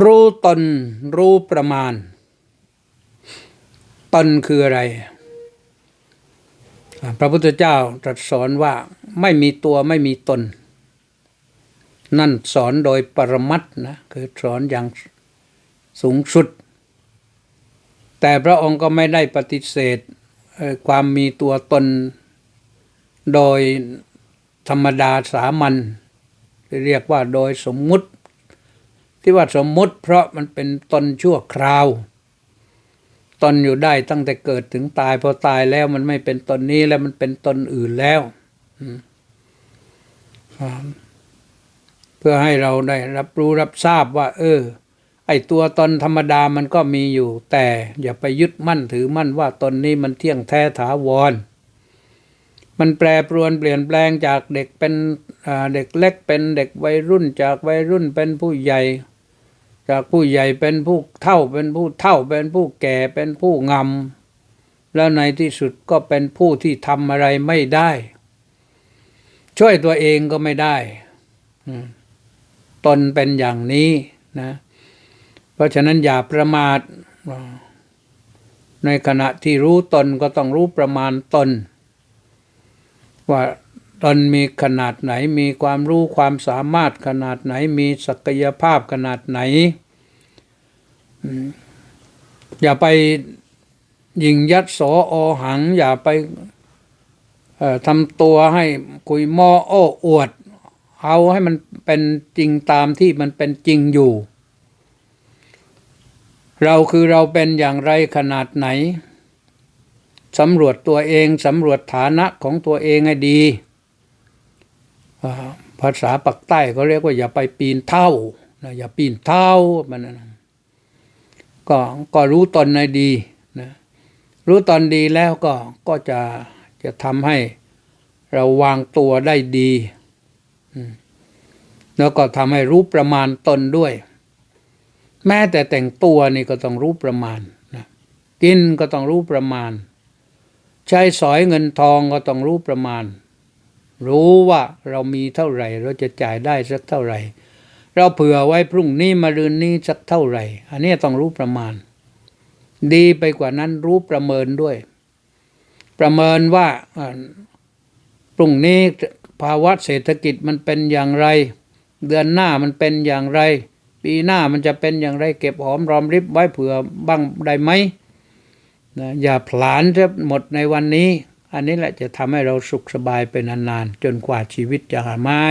รู้ตนรู้ประมาณ ตนคืออะไร พระพุทธเจ้าตรัสสอนว่าไม่มีตัวไม่มีตน นั่นสอนโดยปรมัตนะคือสอนอย่างสูงสุด แต่พระองค์ก็ไม่ได้ปฏิเสธความมีตัวตน โดยธรรมดาสามัญเรียกว่าโดยสมมุติ ที่ว่าสมมุติเพราะมันเป็นตนชั่วคราว ตนอยู่ได้ตั้งแต่เกิดถึงตายพอตายแล้วมันไม่เป็นตนนี้แล้วมันเป็นตนอื่นแล้วเพื่อให้เราได้รับรู้รับทราบว่า เออ ไอตัวตนธรรมดามันก็มีอยู่ แต่อย่าไปยึดมั่นถือมั่นว่าตนนี้มันเที่ยงแท้ถาวร มันแปรปรวนเปลี่ยนแปลงจากเด็กเป็นเด็กเล็กเป็นเด็กวัยรุ่นจากวัยรุ่นเป็นผู้ใหญ่ จากผู้ใหญ่เป็นผู้เท่าเป็นผู้เท่าเป็นผู้แก่เป็นผู้งำแล้วในที่สุดก็เป็นผู้ที่ทำอะไรไม่ได้ ช่วยตัวเองก็ไม่ได้ตนเป็นอย่างนี้นะ เพราะฉะนั้นอย่าประมาท ในขณะที่รู้ตนก็ต้องรู้ประมาณตน ว่าตนมีขนาดไหนมีความรู้ความสามารถขนาดไหนมีศักยภาพขนาดไหน อย่าไปยิงยัดสโอหัง อย่าไปทำตัวให้คุยมอโอ้อวด เอาให้มันเป็นจริงตามที่มันเป็นจริงอยู่ เราคือเราเป็นอย่างไรขนาดไหนสำรวจตัวเองสำรวจฐานะของตัวเองให้ดี ภาษาปักใต้เขาเรียกว่าอย่าไปปีนเท่านะอย่าปีนเท่ามันนะ ก็ก็รู้ตนในดีนะรู้ตนดีแล้วก็ก็จะจะทำให้เราวางตัวได้ดีแล้วก็ทำให้รู้ประมาณตนด้วย แม้แต่แต่งตัวนี่ก็ต้องรู้ประมาณนะกินก็ต้องรู้ประมาณ ใช้สอยเงินทองก็ต้องรู้ประมาณ รู้ว่าเรามีเท่าไหร่ เราจะจ่ายได้สักเท่าไหร่ เราเผื่อไว้พรุ่งนี้มารืนนี้สักเท่าไหร่ อันนี้ต้องรู้ประมาณ ดีไปกว่านั้นรู้ประเมินด้วย ประเมินว่าพรุ่งนี้ภาวะเศรษฐกิจมันเป็นอย่างไร เดือนหน้ามันเป็นอย่างไร ปีหน้ามันจะเป็นอย่างไร เก็บหอมรอมริบไว้เผื่อบ้างได้ไหมนะอย่าผลาญจะหมดในวันนี้ อันนี้แหละจะทำให้เราสุขสบายไปนานๆ จนกว่าชีวิตจะหาไม่